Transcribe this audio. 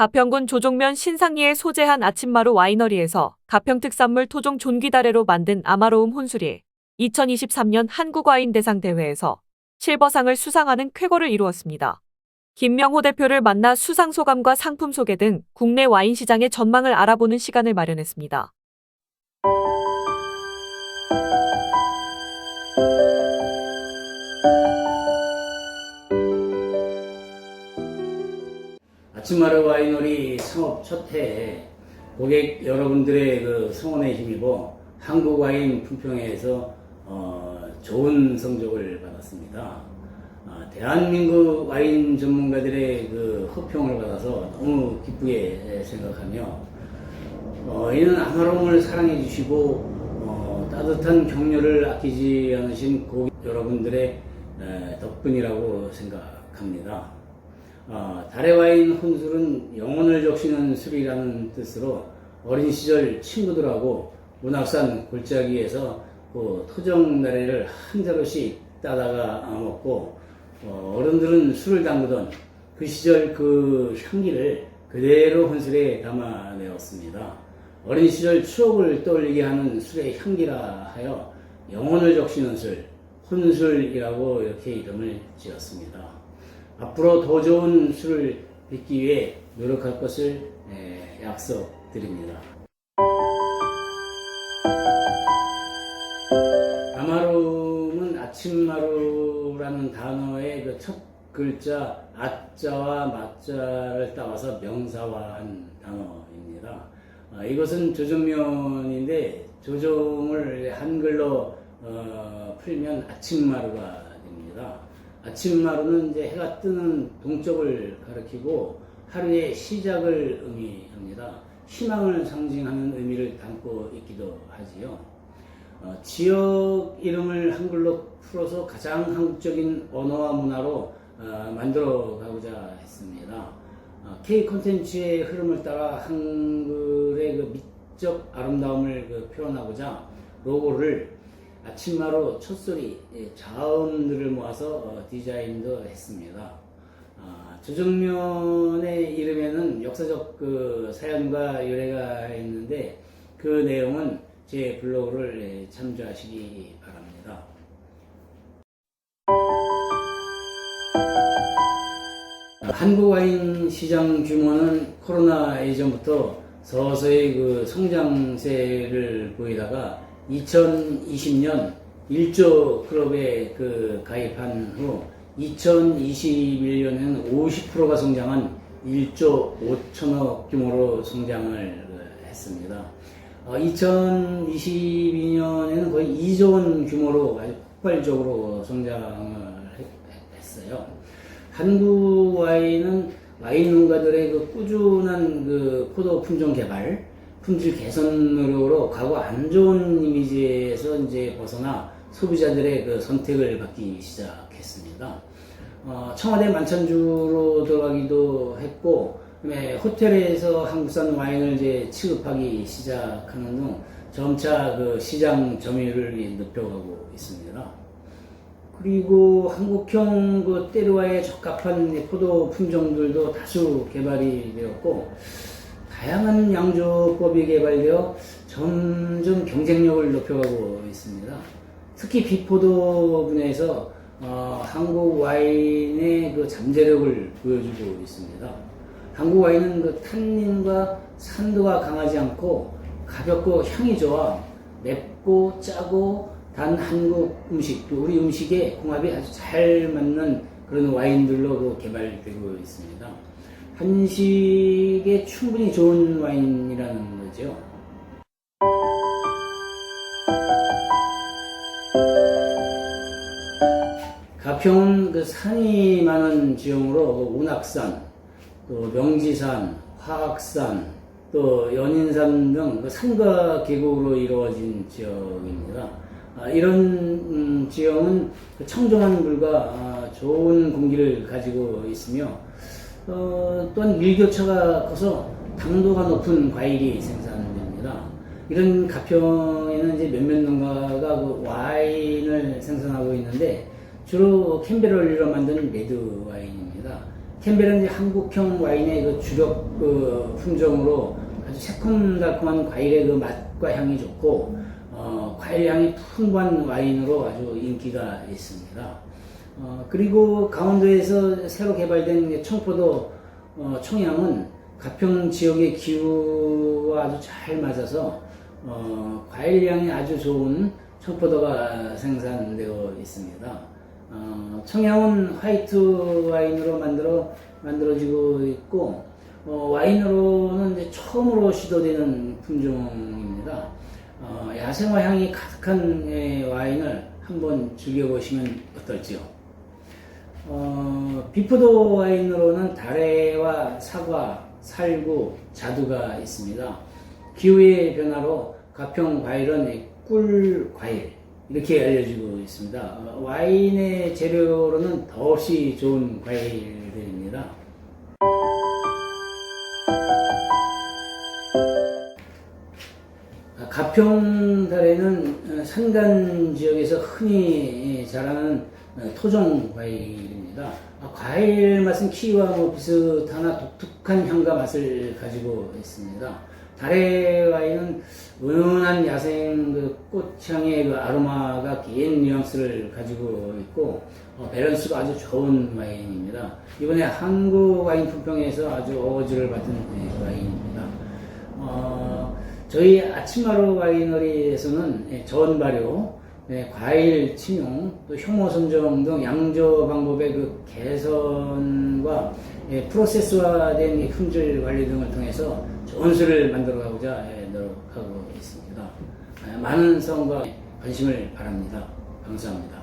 가평군 조종면 신상리에 소재한 아침마루 와이너리에서 가평 특산물 토종 존귀다래로 만든 아마로움 혼술이 2023년 한국와인 대상 대회에서 실버상을 수상하는 쾌거를 이루었습니다. 김명호 대표를 만나 수상 소감과 상품 소개 등 국내 와인 시장의 전망을 알아보는 시간을 마련했습니다. 아침마루 와이너리 창업 첫 해에 고객 여러분들의 그 성원에 힘입어 한국 와인 품평회에서 어, 좋은 성적을 받았습니다. 아, 대한민국 와인 전문가들의 그 호평을 받아서 너무 기쁘게 생각하며 어, 이는 아마롱을 사랑해 주시고 어, 따뜻한 격려를 아끼지 않으신 고객 여러분들의 에, 덕분이라고 생각합니다. 어, 달의 와인 혼술은 영혼을 적시는 술이라는 뜻으로 어린 시절 친구들하고 문학산 골짜기에서 그 토종 나래를 한 자루씩 따다가 먹고 어, 어른들은 술을 담그던 그 시절 그 향기를 그대로 혼술에 담아내었습니다. 어린 시절 추억을 떠올리게 하는 술의 향기라 하여 영혼을 적시는 술, 혼술이라고 이렇게 이름을 지었습니다. 앞으로 더 좋은 술을 빚기 위해 노력할 것을 에, 약속드립니다. 아마rum은 아침마루라는 단어의 그 첫 글자 아자와 마자를 따와서 명사화한 단어입니다. 아, 이것은 조정면인데 조정을 한글로 어, 풀면 아침마루가 됩니다. 아침마루는 이제 해가 뜨는 동쪽을 가리키고 하루의 시작을 의미합니다. 희망을 상징하는 의미를 담고 있기도 하지요. 어, 지역 이름을 한글로 풀어서 가장 한국적인 언어와 문화로 어, 만들어 가고자 했습니다. 어, K 콘텐츠의 흐름을 따라 한글의 그 미적 아름다움을 그 표현하고자 로고를 아침마루 첫소리 예, 자음들을 모아서 어, 디자인도 했습니다. 아, 조정면의 이름에는 역사적 그 사연과 유래가 있는데 그 내용은 제 블로그를 예, 참조하시기 바랍니다. 한국 와인 시장 규모는 코로나 이전부터 서서히 그 성장세를 보이다가 2020년 1조 클럽에 그 가입한 후 2021년에는 50%가 성장한 1조 5천억 규모로 성장을 그 했습니다. 어, 2022년에는 거의 2조 원 규모로 아주 폭발적으로 성장을 했- 했어요. 한국 와인은 와인 농가들의 그 꾸준한 그 포도 품종 개발, 품질 개선 노력으로 과거 안 좋은 이미지에서 이제 벗어나 소비자들의 그 선택을 받기 시작했습니다. 어, 청와대 만찬주로 들어가기도 했고, 그다음에 호텔에서 한국산 와인을 이제 취급하기 시작하는 등 점차 그 시장 점유율이 높여가고 있습니다. 그리고 한국형 그 때르와에 적합한 포도 품종들도 다수 개발이 되었고 다양한 양조법이 개발되어 점점 경쟁력을 높여가고 있습니다. 특히 비포도 분야에서 어, 한국 와인의 그 잠재력을 보여주고 있습니다. 한국 와인은 그 탄닌과 산도가 강하지 않고 가볍고 향이 좋아 맵고 짜고 단 한국 음식, 또 우리 음식의 궁합이 아주 잘 맞는 그런 와인들로 개발되고 있습니다. 한식에 충분히 좋은 와인이라는 거죠. 가평은 그 산이 많은 지형으로 그 운악산, 또 명지산, 화학산, 또 연인산 등그 산과 계곡으로 이루어진 지역입니다. 아, 이런 음, 지형은 그 청정한 물과 아, 좋은 공기를 가지고 있으며 어, 또한 일교차가 커서 당도가 높은 과일이 생산됩니다. 이런 가평에는 이제 몇몇 농가가 그 와인을 생산하고 있는데 주로 캔베럴리로 만든 레드 와인입니다. 이제 한국형 와인의 그 주력 그 품종으로 아주 새콤달콤한 과일의 그 맛과 향이 좋고 어, 과일 향이 풍부한 와인으로 아주 인기가 있습니다. 어, 그리고 강원도에서 새로 개발된 청포도 어, 청양은 가평 지역의 기후와 아주 잘 맞아서 어, 과일 향이 아주 좋은 청포도가 생산되어 있습니다. 어, 청양은 화이트 와인으로 만들어 만들어지고 있고 어, 와인으로는 이제 처음으로 시도되는 품종입니다. 어, 야생화 향이 가득한 예, 와인을 한번 즐겨보시면 어떨지요? 어, 비포도 와인으로는 다래와 사과, 살구, 자두가 있습니다. 기후의 변화로 가평 과일은 꿀 과일 이렇게 알려지고 있습니다. 어, 와인의 재료로는 더없이 좋은 과일들입니다. 아, 가평달에는 어, 산간 지역에서 흔히 자라는 어, 토종 과일입니다. 아, 과일 맛은 키위와 뭐 비슷하나 독특한 향과 맛을 가지고 있습니다. 달의 와인은 은은한 야생 그 꽃향의 그 아로마가 긴 뉘앙스를 가지고 있고 어, 밸런스가 아주 좋은 와인입니다. 이번에 한국 와인 품평에서 아주 어워즈를 받은 네, 와인입니다. 어, 저희 아침마루 와이너리에서는 예, 저온 발효, 예, 과일 침용, 또 효모 선정 등 양조 방법의 그 개선과 예, 프로세스화된 이 품질 관리 등을 통해서 좋은 술을 만들어가고자 예, 노력하고 있습니다. 아, 많은 성과 관심을 바랍니다. 감사합니다.